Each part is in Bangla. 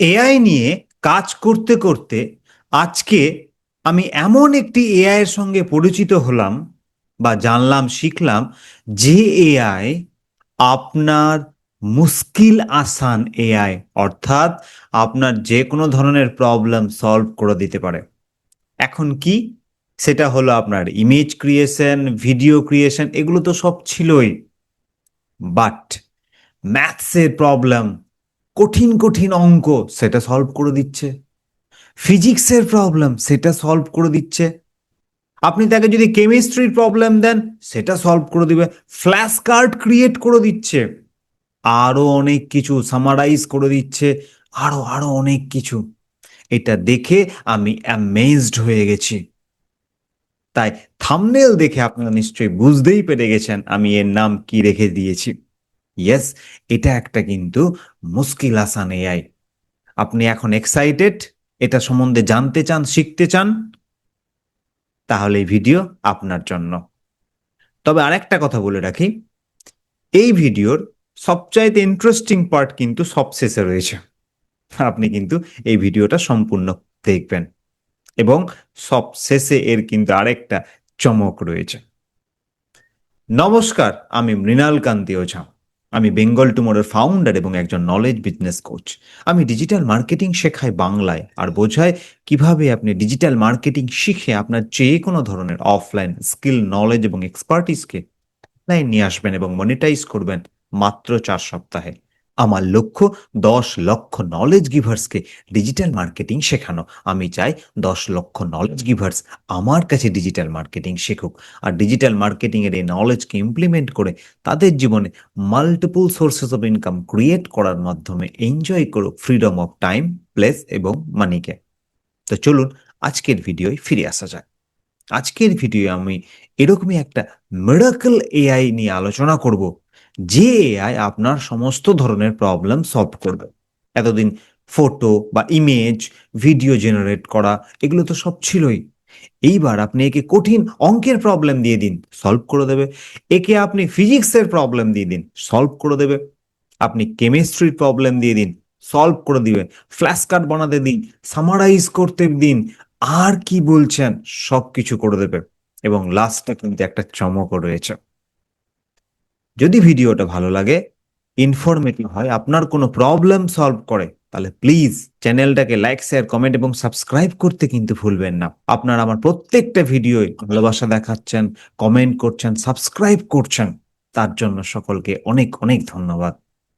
এআই নিয়ে কাজ করতে করতে আজকে আমি এমন একটি এআই এর সঙ্গে পরিচিত হলাম বা জানলাম, শিখলাম যে এআই আপনার মুশকিল আসান এআই, অর্থাৎ আপনার যে কোনো ধরনের প্রবলেম সলভ করে দিতে পারে। এখন কি? সেটা হলো আপনার ইমেজ ক্রিয়েশন ভিডিও ক্রিয়েশন এগুলো তো সব ছিলই। বাট ম্যাথসের প্রবলেম কঠিন কঠিন অঙ্ক সেটা সলভ করে দিচ্ছে। ফিজিক্সের প্রবলেম সেটা সলভ করে দিচ্ছে। আপনি তাকে যদি কেমিস্ট্রির প্রবলেম দেন, সেটা সলভ করে দিবে। ফ্ল্যাশ কার্ড ক্রিয়েট করে দিচ্ছে। আরও অনেক কিছু সামারাইজ করে দিচ্ছে। আরও আরও অনেক কিছু। এটা দেখে আমি অ্যামেজড হয়ে গেছি। তাই থামনেল দেখে আপনারা নিশ্চয়ই বুঝতেই পেরে গেছেন আমি এর নাম কি রেখে দিয়েছি। ইয়েস এটা একটা কিন্তু মুশকিল আসান এআই আপনি এখন এক্সাইটেড এটা সম্বন্ধে জানতে চান, শিখতে চান, তাহলে এই ভিডিও আপনার জন্য। তবে আরেকটা কথা বলে রাখি, এই ভিডিওর সবচাইতে ইন্টারেস্টিং পার্ট কিন্তু সব শেষে রয়েছে। আপনি কিন্তু এই ভিডিওটা সম্পূর্ণ দেখবেন এবং সব শেষে এর কিন্তু আরেকটা চমক রয়েছে। নমস্কার, আমি মৃণাল কান্তি ওঝা। আমি বেঙ্গল টুমোরের ফাউন্ডার এবং একজন নলেজ বিজনেস কোচ আমি ডিজিটাল মার্কেটিং শেখাই বাংলায় আর বোঝায় কীভাবে আপনি ডিজিটাল মার্কেটিং শিখে আপনার যে কোনো ধরনের অফলাইন স্কিল নলেজ এবং এক্সপার্টিসকে অনলাইন নিয়ে আসবেন এবং মনিটাইজ করবেন মাত্র চার সপ্তাহে। আমার লক্ষ্য দশ লক্ষ নলেজ গিভার্সকে ডিজিটাল মার্কেটিং শেখানো। আমি চাই দশ লক্ষ নলেজ গিভার্স আমার কাছে ডিজিটাল মার্কেটিং শেখুক। আর ডিজিটাল মার্কেটিংয়ের এই নলেজকে ইমপ্লিমেন্ট করে তাদের জীবনে multiple sources of income create করার মাধ্যমে এনজয় করুক ফ্রিডম অফ টাইম প্লেস এবং মানিকে তো চলুন আজকের ভিডিওয় ফিরে আসা যাক। আজকের ভিডিও আমি এরকমই একটা মিরাকল এআই নিয়ে আলোচনা করব। যে এআই আপনার সমস্ত ধরনের প্রবলেম সলভ করবে। এতদিন ফটো বা ইমেজ ভিডিও জেনারেট করা, এগুলো তো সব ছিলই। এইবার আপনি একে কঠিন অঙ্কের প্রবলেম দিয়ে দিন সলভ করে দেবে। একে আপনি ফিজিক্সের প্রবলেম দিয়ে দিন সলভ করে দেবে। আপনি কেমিস্ট্রির প্রবলেম দিয়ে দিন সলভ করে দিবেন ফ্ল্যাশ কার্ড বানাতে দিন সামারাইজ করতে দিন, আর কি বলছেন সব কিছু করে দেবে। এবং লাস্টটা কিন্তু একটা চমকও রয়েছে। যদি ভিডিওটা ভালো লাগে ইনফরমেটিভ হয়, আপনার কোনো প্রবলেম সলভ করে, তাহলে প্লিজ চ্যানেলটাকে লাইক শেয়ার কমেন্ট এবং সাবস্ক্রাইব করতে কিন্তু ভুলবেন না। আপনারা আমার প্রত্যেকটা ভিডিওয় ভালোবাসা দেখাচ্ছেন কমেন্ট করছেন সাবস্ক্রাইব করছেন, তার জন্য সকলকে অনেক অনেক ধন্যবাদ।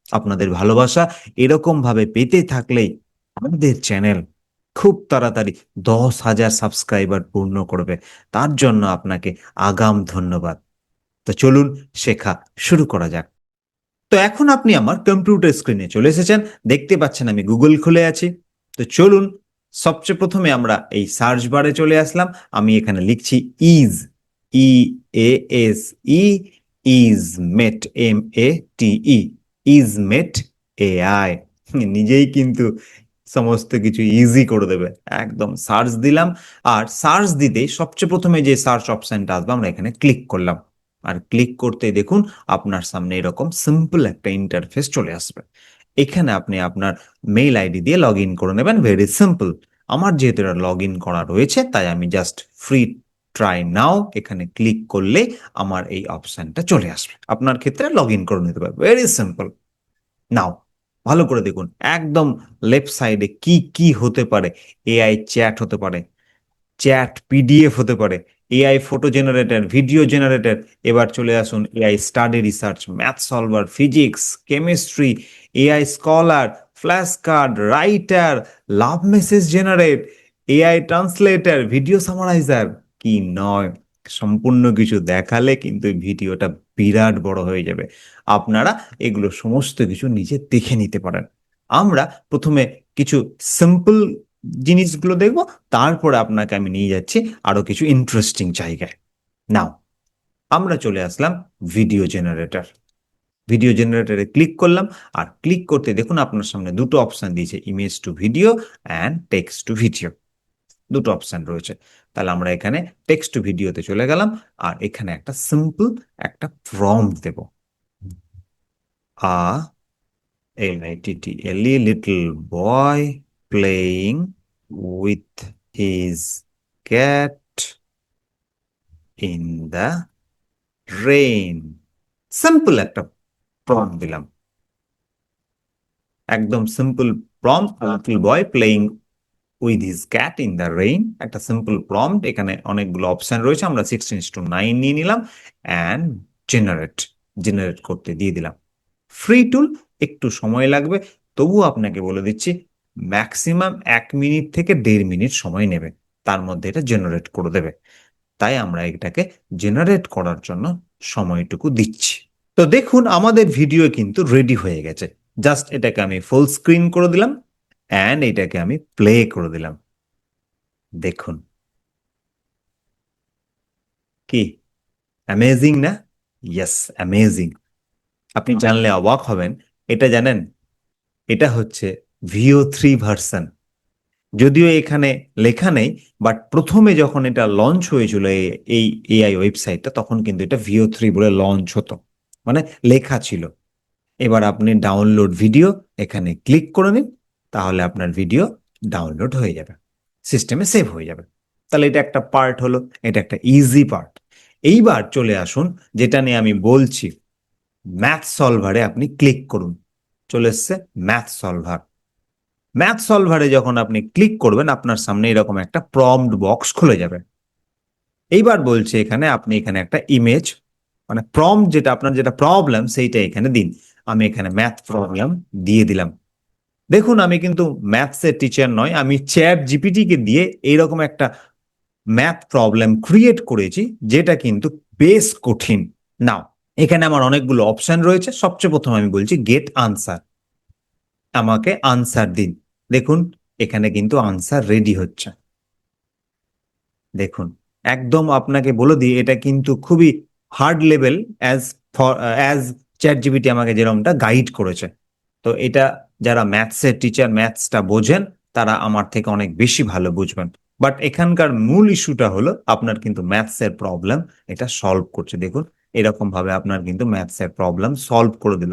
আপনাদের ভালোবাসা এরকম ভাবে পেতে থাকলেই আমাদের চ্যানেল খুব তাড়াতাড়ি দশ হাজার সাবস্ক্রাইবার পূর্ণ করবে। তার জন্য আপনাকে আগাম ধন্যবাদ। তো চলুন শেখা শুরু করা যাক। তো এখন আপনি আমার কম্পিউটার স্ক্রিনে চলে এসেছেন, দেখতে পাচ্ছেন আমি গুগল খুলে আছি। তো চলুন, সবচেয়ে প্রথমে আমরা এই সার্চ বারে চলে আসলাম। আমি এখানে লিখছি ease E A S E ease mate M A T E ease mate A I নিজেই কিন্তু সমস্ত কিছু ইজি করে দেবে। একদম সার্চ দিলাম। আর সার্চ দিতেই সবচেয়ে প্রথমে যে সার্চ অপশনটা আসবে, আমরা এখানে ক্লিক করলাম। আর ক্লিক করতে দেখুন আপনার সামনে এরকম সিম্পল একটা ইন্টারফেস চলে আসবে। এখানে আপনি আপনার মেইল আইডি দিয়ে লগ ইন করে নেবেন ভেরি সিম্পল আমার যেহেতু এটা লগ ইন করা রয়েছে, তাই আমি জাস্ট ফ্রি ট্রাই নাও এখানে ক্লিক করলে আমার এই অপশনটা চলে আসবে। আপনার ক্ষেত্রে লগ ইন করে নিতে পারবে ভেরি সিম্পল নাও ভালো করে দেখুন, একদম লেফট সাইডে কি কি হতে পারে? এআই চ্যাট হতে পারে চ্যাট পিডিএফ হতে পারে AI photo generator video generator এবার চলে আসুন AI study research math solver physics chemistry AI scholar flash card writer love message generate AI translator video summariser কি নয়? সম্পূর্ণ কিছু দেখালে কিন্তু ভিডিওটা বিরাট বড় হয়ে যাবে। আপনারা এগুলো সমস্ত কিছু নিজে দেখে নিতে পারেন। আমরা প্রথমে কিছু সিম্পল জিনিসগুলো দেখব, তারপরে আপনাকে আমি নিয়ে যাচ্ছি আরও কিছু ইন্টারেস্টিং জায়গায়। নাও আমরা চলে আসলাম ভিডিও জেনারেটর ভিডিও জেনারেটরে ক্লিক করলাম, আর ক্লিক করতে দেখুন আপনার সামনে দুটো অপশন দিয়েছে image to video and text to video দুটো অপশন রয়েছে। তাহলে আমরা এখানে টেক্সট টু ভিডিওতে চলে গেলাম, আর এখানে একটা সিম্পল একটা ফর্ম দেব। আ L I T T L E little boy playing with his cat in the rain. Simple একটা প্রম্পট দিলাম। একদম simple prompt little boy playing with his cat in the rain একটা সিম্পল প্রম্পট এখানে অনেকগুলো অপশন রয়েছে, আমরা সিক্সটিন টু নাইন নিয়ে নিলাম অ্যান্ড জেনারেট জেনারেট করতে দিয়ে দিলাম। ফ্রি টুল একটু সময় লাগবে, তবুও আপনাকে বলে দিচ্ছি ম্যাক্সিমাম এক মিনিট থেকে দেড় মিনিট সময় নেবে। তার মধ্যে এটা জেনারেট করে দেবে। তাই আমরা এটাকে জেনারেট করার জন্য সময়টুকু দিচ্ছি। তো দেখুন আমাদের ভিডিও কিন্তু রেডি হয়ে গেছে। জাস্ট এটাকে আমি ফুল স্ক্রিন করে দিলাম অ্যান্ড এটাকে আমি প্লে করে দিলাম। দেখুন। কি? অ্যামেজিং না? ইয়েস অ্যামেজিং আপনি জানলে অবাক হবেন। এটা জানেন? এটা হচ্ছে ভিও থ্রি ভার্সন যদিও এখানে লেখা নেই বাট প্রথমে যখন এটা লঞ্চ হয়েছিল এই এআই ওয়েবসাইটটা তখন কিন্তু এটা ভিও থ্রি বলে লঞ্চ হতো। মানে লেখা ছিল। এবার আপনি ডাউনলোড ভিডিও এখানে ক্লিক করে নিন, তাহলে আপনার ভিডিও ডাউনলোড হয়ে যাবে। সিস্টেমে সেভ হয়ে যাবে। তাহলে এটা একটা পার্ট হলো, এটা একটা ইজি পার্ট এইবার চলে আসুন, যেটা নিয়ে আমি বলছি। ম্যাথ সলভারে আপনি ক্লিক করুন। চলে এসছে ম্যাথ সলভার ম্যাথ সলভারে যখন আপনি ক্লিক করবেন, আপনার সামনে এরকম একটা প্রম্পট বক্স খুলে যাবে। এইবার বলছে এখানে আপনি এখানে একটা ইমেজ মানে প্রম্পট যেটা আপনার যেটা প্রবলেম সেইটা এখানে দিন। আমি এখানে ম্যাথ প্রবলেম দিয়ে দিলাম। দেখুন, আমি কিন্তু ম্যাথসের টিচার নয়, আমি চ্যাট জিপিটিকে দিয়ে এইরকম একটা ম্যাথ প্রবলেম ক্রিয়েট করেছি, যেটা কিন্তু বেশ কঠিন। নাও এখানে আমার অনেকগুলো অপশন রয়েছে। সবচেয়ে প্রথম আমি বলছি গেট আনসার আমাকে আনসার দিন। দেখুন, এখানে কিন্তু আনসার রেডি হচ্ছে। দেখুন, একদম আপনাকে বলে দিই, এটা কিন্তু খুবই hard level as for as chat GPT আমাকে যেরকমটা গাইড করেছে। তো এটা যারা ম্যাথসের টিচার ম্যাথসটা বোঝেন, তারা আমার থেকে অনেক বেশি ভালো বুঝবেন। বাট এখানকার মূল ইস্যুটা হলো আপনার কিন্তু ম্যাথসের প্রবলেম এটা সলভ করছে। দেখুন এরকম ভাবে আপনার কিন্তু ম্যাথসের প্রবলেম সলভ করে দিল।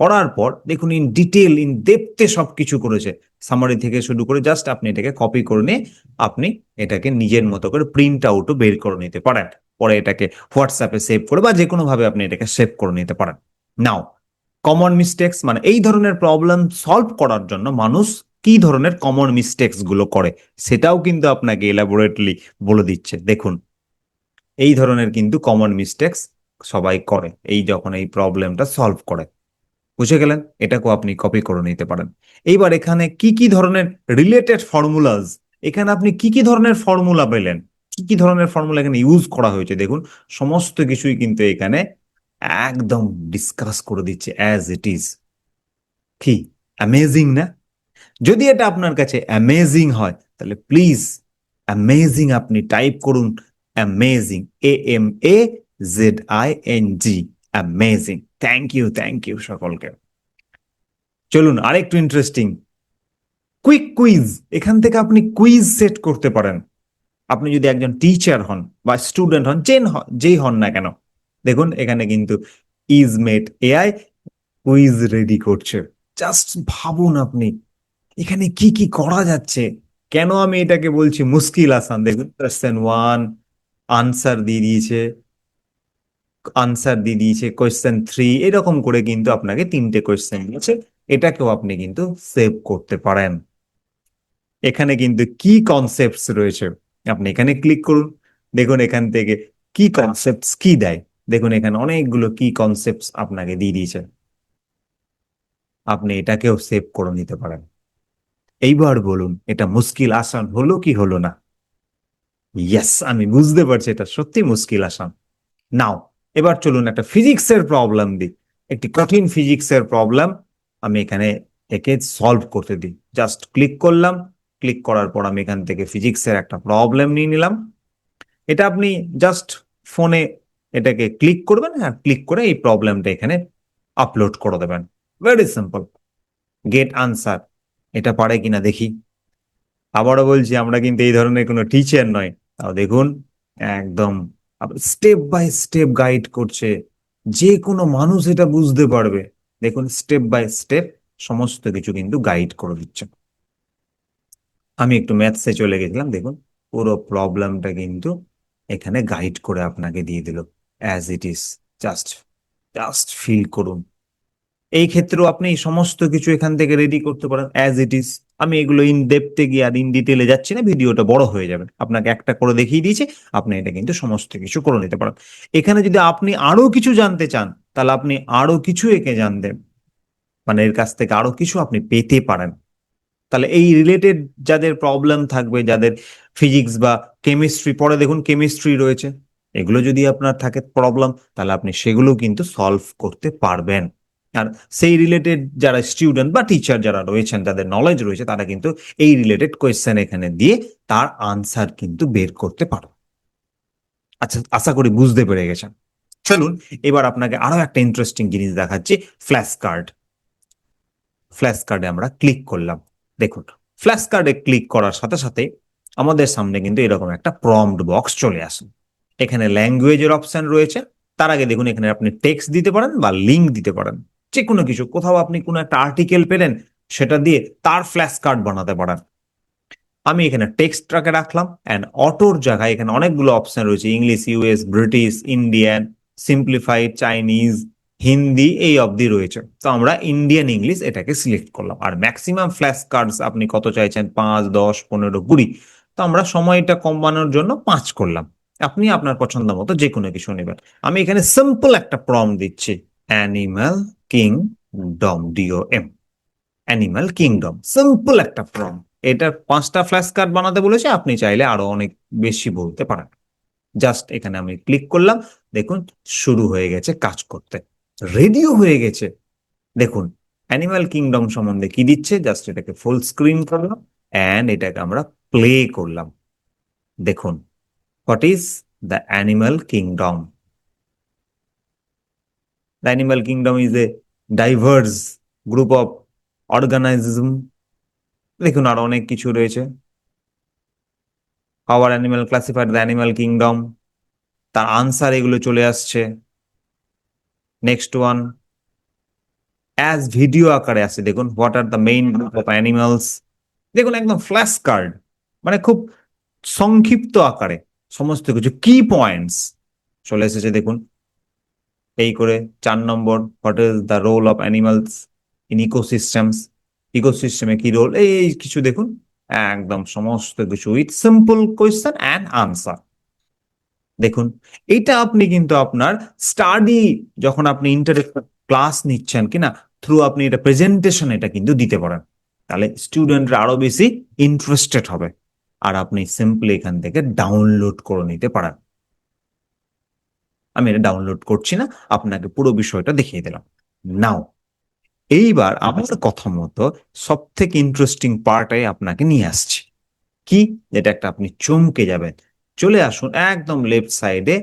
করার পর দেখুন ইন ডিটেল ইন ডেপথে সবকিছু করেছে। সামারি থেকে শুরু করে জাস্ট আপনি এটাকে কপি করে নিয়ে আপনি এটাকে নিজের মতো করে প্রিন্ট আউটও বের করে নিতে পারেন। পরে এটাকে হোয়াটসঅ্যাপে সেভ করে বা যে কোনো ভাবে আপনি এটাকে সেভ করে নিতে পারেন। নাও কমন মিস্টেক্স মানে এই ধরনের প্রবলেম সলভ করার জন্য মানুষ কি ধরনের কমন মিস্টেক্সগুলো করে, সেটাও কিন্তু আপনাকে এলাবোরেটলি বলে দিচ্ছে। দেখুন, এই ধরনের কিন্তু কমন মিস্টেক্স সবাই করে, এই যখন এই প্রবলেমটা সলভ করে। বুঝে গেলেন? এটাকেও আপনি কপি করে নিতে পারেন। এইবার এখানে কি কি ধরনের রিলেটেড ফর্মুলাস এখানে আপনি কি কি ধরনের ফর্মুলা পেলেন? কি কি ধরনের ফর্মুলা এখানে ইউজ করা হয়েছে? দেখুন, সমস্ত কিছুই কিন্তু এখানে একদম ডিসকাস করে দিচ্ছে অ্যাজ ইট ইজ কি? অ্যামেজিং না? যদি এটা আপনার কাছে অ্যামেজিং হয়, তাহলে প্লিজ অ্যামেজিং আপনি টাইপ করুন। Amazing A M A Z I N G amazing thank you thank you সকলকে। চলুন, আরেকটু ইন্টারেস্টিং কুইক কুইজ এখান থেকে আপনি কুইজ সেট করতে পারেন। আপনি যদি একজন টিচার হন বা স্টুডেন্ট হন যেন যেই হন না কেন। দেখুন, এখানে কিন্তু ease mate AI quiz ready করছে। জাস্ট ভাবুন আপনি, এখানে কি কি করা যাচ্ছে? কেন আমি এটাকে বলছি? মুশকিল, আসান। দেখুন কোয়েশ্চেন ওয়ান আনসার দিয়ে দিয়েছে। আনসার দিয়ে দিয়েছে কোয়েশ্চেন থ্রি এরকম করে কিন্তু আপনাকে তিনটে কোয়েশ্চেন দিয়েছে। এটাকেও আপনি কিন্তু সেভ করতে পারেন। এখানে কিন্তু কি কনসেপ্টস রয়েছে? আপনি এখানে ক্লিক করুন। দেখুন এখান থেকে কি কনসেপ্টস কি দেয়? দেখুন এখানে অনেকগুলো কি কনসেপ্টস আপনাকে দিয়ে দিয়েছে। আপনি এটাকেও সেভ করে নিতে পারেন। এইবার বলুন, এটা মুশকিল আসান হলো কি হলো না? ইয়েস আমি বুঝতে পারছি এটা সত্যি মুশকিল আসান। নাও এবার চলুন একটা ফিজিক্সের প্রবলেম দিই। একটি কঠিন ফিজিক্সের প্রবলেম আমি এখানে একে সলভ করতে দিই। জাস্ট ক্লিক করলাম ক্লিক করার পর আমি এখান থেকে ফিজিক্সের একটা প্রবলেম নিয়ে নিলাম। এটা আপনি জাস্ট ফোনে এটাকে ক্লিক করবেন হ্যাঁ ক্লিক করে এই প্রবলেমটা এখানে আপলোড করে দেবেন। ভেরি সিম্পল গেট আনসার এটা পারে কিনা দেখি। আবারও বলছি, আমরা কিন্তু এই ধরনের কোনো টিচার নয়। তাও দেখুন, একদম স্টেপ বাই স্টেপ গাইড করছে। যে কোনো মানুষ এটা বুঝতে পারবে। দেখুন স্টেপ বাই স্টেপ সমস্ত কিছু কিন্তু গাইড করে দিচ্ছে। আমি একটু ম্যাথসে চলে গেছিলাম, দেখুন, পুরো প্রবলেমটা কিন্তু এখানে গাইড করে আপনাকে দিয়ে দিল। As it is just just fill করুন। এই ক্ষেত্রেও আপনি সমস্ত কিছু এখান থেকে রেডি করতে পারেন। অ্যাজ ইট ইজ আমি এগুলো ইন ডেপথে গিয়ে আর ইন ডিটেলে যাচ্ছি না, ভিডিওটা বড় হয়ে যাবে। আপনাকে একটা করে দেখিয়ে দিয়েছি, আপনি এটা কিন্তু সমস্ত কিছু করে নিতে পারেন। এখানে যদি আপনি আরও কিছু জানতে চান, তাহলে আপনি আরও কিছু একে জানতে মানে এর কাছ থেকে আরও কিছু আপনি পেতে পারেন। তাহলে এই রিলেটেড যাদের প্রবলেম থাকবে, যাদের ফিজিক্স বা কেমিস্ট্রি পরে দেখুন কেমিস্ট্রি রয়েছে, এগুলো যদি আপনার থাকে প্রবলেম তাহলে আপনি সেগুলো কিন্তু সলভ করতে পারবেন। আর সেই রিলেটেড যারা স্টুডেন্ট বা টিচার যারা রয়েছেন, যাদের নলেজ রয়েছে, তারা কিন্তু এই রিলেটেড কোয়েশ্চেন এখানে দিয়ে তার আনসার কিন্তু বের করতে পারো। আচ্ছা আশা করি বুঝতে পেরে গেছেন। চলুন, এবার আপনাকে আরও একটা ইন্টারেস্টিং জিনিস দেখাচ্ছি ফ্ল্যাশ কার্ড ফ্ল্যাশ কার্ডে আমরা ক্লিক করলাম। দেখুন ফ্ল্যাশ কার্ডে ক্লিক করার সাথে সাথে আমাদের সামনে কিন্তু এরকম একটা প্রম্পট বক্স চলে আসে। এখানে ল্যাঙ্গুয়েজের অপশন রয়েছে। তার আগে দেখুন, এখানে আপনি টেক্সট দিতে পারেন বা লিঙ্ক দিতে পারেন। যে কোনো কিছু, কোথাও আপনি কোনো একটা আর্টিকেল পেলেন, সেটা দিয়ে তার ফ্ল্যাশ কার্ড বানাতে পারেন। আমি এখানে টেক্সটটাকে রাখলাম অ্যান্ড অটোর জায়গায় এখানে অনেকগুলো অপশন রয়েছে English US British Indian simplified Chinese Hindi এই অবধি রয়েছে। তো আমরা ইন্ডিয়ান ইংলিশ এটাকে সিলেক্ট করলাম। আর ম্যাক্সিমাম ফ্ল্যাশ কার্ডস আপনি কত চাইছেন? পাঁচ, দশ, পনেরো, কুড়ি। তো আমরা সময়টা কমানোর জন্য পাঁচ করলাম। আপনি আপনার পছন্দ মতো যে কোনো কিছু নেবেন। আমি এখানে সিম্পল একটা প্রম দিচ্ছি। অ্যানিম্যাল কিং ডম ডিও এম অ্যানিম্যাল কিংডম সিম্পল একটা প্রম এটার পাঁচটা ফ্ল্যাশ কার্ড বানাতে বলেছে, আপনি চাইলে আরও অনেক বেশি বলতে পারেন। জাস্ট এখানে আমি ক্লিক করলাম, দেখুন, শুরু হয়ে গেছে কাজ করতে। রেডিও হয়ে গেছে। দেখুন অ্যানিম্যাল কিংডম সম্বন্ধে কি দিচ্ছে? জাস্ট এটাকে ফুল স্ক্রিন করলাম অ্যান্ড এটাকে আমরা প্লে করলাম। দেখুন what is the animal kingdom the animal kingdom is a diverse group of organism দেখুন আরও অনেক কিছু রয়েছে। Power animal classified the animal kingdom তার আনসার এগুলো চলে আসছে। নেক্সট ওয়ান অ্যাজ ভিডিও আকারে আছে, দেখুন what are the main group of animals দেখুন, একদম ফ্ল্যাশ কার্ড মানে খুব সংক্ষিপ্ত আকারে সমস্ত কিছু কি পয়েন্টস চলে এসেছে, দেখুন। এই করে চার number what is the role of animals in ecosystems. ইকোসিস্টেমে কি রোল? এই কিছু দেখুন। একদম সমস্ত কিছু। With simple question and answer দেখুন, এটা আপনি কিন্তু আপনার স্টাডি যখন আপনি ইন্টারেক্টিভ ক্লাস নিচ্ছেন কিনা থ্রু আপনি এটা প্রেজেন্টেশন এটা কিন্তু দিতে পারেন। তাহলে স্টুডেন্টরা আরও বেশি ইন্টারেস্টেড হবে। আর আপনি সিম্পলি এখান থেকে ডাউনলোড করে নিতে পারেন। আমি এটা ডাউনলোড করছি না আপনাকে পুরো বিষয়টা দেখিয়ে দিলাম। নাও এইবার আমার কথা মতো সব থেকে ইন্টারেস্টিং পার্টে আপনাকে নিয়ে আসছি। কি? যেটা একটা আপনি চমকে যাবেন। চলে আসুন একদম লেফট সাইডে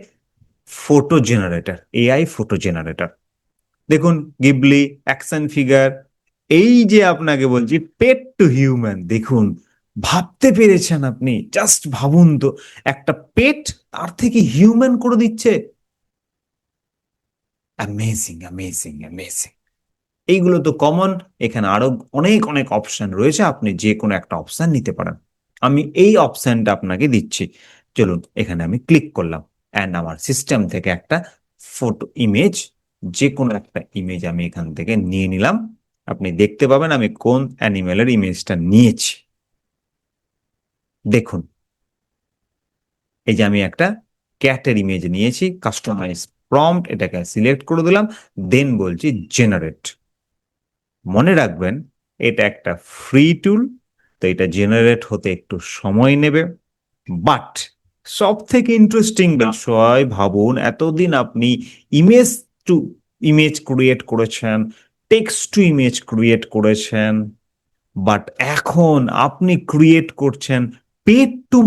photo generator AI photo generator দেখুন গিবলি অ্যাকশন ফিগার এই যে আপনাকে বলছি পেট টু হিউম্যান দেখুন ভাবতে পেরেছেন আপনি জাস্ট ভাবুন তো একটা পেট তার থেকে হিউম্যান করে দিচ্ছে। অ্যামেজিং অ্যামেজিং অ্যামেজিং এইগুলো তো কমন এখানে আরও অনেক অনেক অপশন রয়েছে, আপনি যে কোনো একটা অপশন নিতে পারেন। আমি এই অপশনটা আপনাকে দিচ্ছি। চলুন, এখানে আমি ক্লিক করলাম। অ্যান্ড আমার সিস্টেম থেকে একটা ফটো ইমেজ যে কোনো একটা ইমেজ আমি এখান থেকে নিয়ে নিলাম। আপনি দেখতে পাবেন আমি কোন অ্যানিমেলের ইমেজটা নিয়েছি। দেখুন। এই যে আমি একটা ক্যাটের ইমেজ নিয়েছি কাস্টমাইজ প্রম্পট এটাকে সিলেক্ট করে দিলাম দেন বলছি জেনারেট মনে রাখবেন, এটা একটা ফ্রি টুল তো এটা জেনারেট হতে একটু সময় নেবে বাট সব থেকে ইন্টারেস্টিং বিষয় ভাবুন, এতদিন আপনি ইমেজ টু ইমেজ ক্রিয়েট করেছেন টেক্সট টু ইমেজ ক্রিয়েট করেছেন বাট এখন আপনি ক্রিয়েট করছেন পেট টু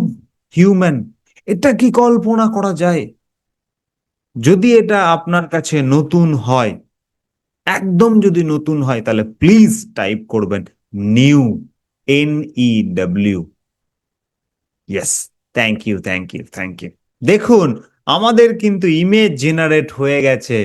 হিউম্যান এটা কি কল্পনা করা যায়? যদি এটা আপনার কাছে নতুন হয়, একদম যদি নতুন হয়, তাহলে প্লিজ টাইপ করবেন new N E W yes thank you thank you thank you দেখুন, আমাদের কিন্তু ইমেজ জেনারেট হয়ে গেছে।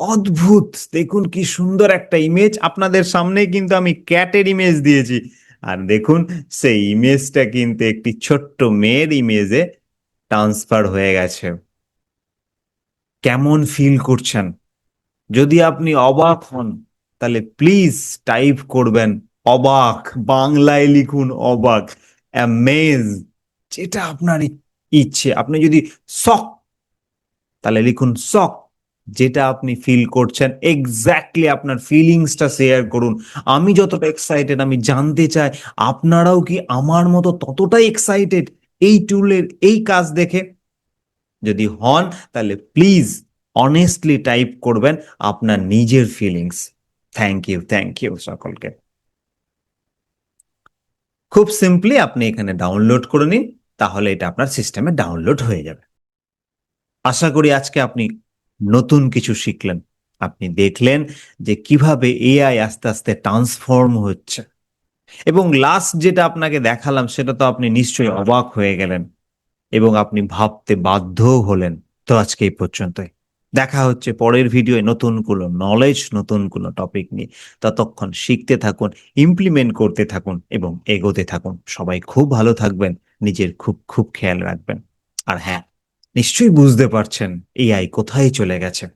অদ্ভুত! দেখুন কি সুন্দর একটা ইমেজ আপনাদের সামনে কিন্তু আমি ক্যাটের ইমেজ দিয়েছি। আর দেখুন, সেই ইমেজটা কিন্তু একটি ছোট্ট মেয়ের ইমেজে ট্রান্সফার হয়ে গেছে। কেমন ফিল করছেন? যদি আপনি অবাক হন, তাহলে প্লিজ টাইপ করবেন অবাক, বাংলায় লিখুন অবাক অ্যামেজ যেটা আপনার ইচ্ছে। আপনি যদি শক তাহলে লিখুন শক যেটা আপনি ফিল করছেন। এক্স্যাক্টলি আপনার ফিলিংসটা শেয়ার করুন। আমি যতটা এক্সাইটেড আমি জানতে চাই, আপনারাও কি আমার মতো ততটাই এক্সাইটেড এই টুলের এই কাজ দেখে? যদি হন, তাহলে প্লিজ অনেস্টলি টাইপ করবেন আপনার নিজের feelings thank you thank you সকলকে. খুব সিম্পলি আপনি এখানে ডাউনলোড করে নিন, তাহলে এটা আপনার সিস্টেমে ডাউনলোড হয়ে যাবে। আশা করি আজকে আপনি নতুন কিছু শিখলেন। আপনি দেখলেন যে কীভাবে এআই আস্তে আস্তে ট্রান্সফর্ম হচ্ছে। এবং লাস্ট যেটা আপনাকে দেখালাম, সেটা তো আপনি নিশ্চয়ই অবাক হয়ে গেলেন। এবং আপনি ভাবতে বাধ্যও হলেন। তো আজকে এই পর্যন্তই। দেখা হচ্ছে পরের ভিডিওয়ে নতুন কোনো নলেজ নতুন কোনো টপিক নিয়ে। ততক্ষণ শিখতে থাকুন ইমপ্লিমেন্ট করতে থাকুন এবং এগোতে থাকুন। সবাই খুব ভালো থাকবেন, নিজের খুব খুব খেয়াল রাখবেন। আর হ্যাঁ নিশ্চয়ই বুঝতে পারছেন এআই কোথায় চলে গেছে।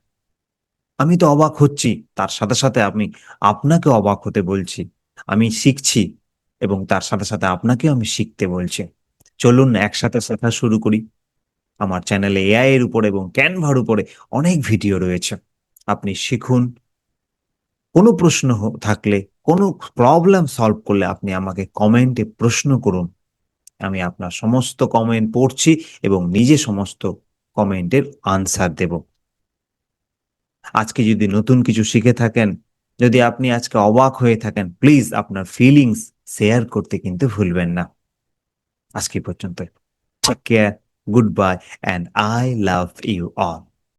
আমি তো অবাক হচ্ছি, তার সাথে সাথে আমি আপনাকে অবাক হতে বলছি। আমি শিখছি এবং তার সাথে সাথে আপনাকেও আমি শিখতে বলছি। চলুন একসাথে শেখা শুরু করি। আমার চ্যানেলে এআই এর উপর এবং ক্যানভার উপরে অনেক ভিডিও রয়েছে। আপনি শিখুন। কোনো প্রশ্ন থাকলে, কোনো প্রবলেম সলভ করলে আপনি আমাকে কমেন্টে প্রশ্ন করুন। আমি আপনার সমস্ত কমেন্ট পড়ছি এবং নিজে সমস্ত কমেন্টের আনসার দেব। আজকে যদি নতুন কিছু শিখে থাকেন, যদি আপনি আজকে অবাক হয়ে থাকেন প্লিজ আপনার ফিলিংস শেয়ার করতে কিন্তু ভুলবেন না। আজকে এই পর্যন্ত take care good bye and I love you all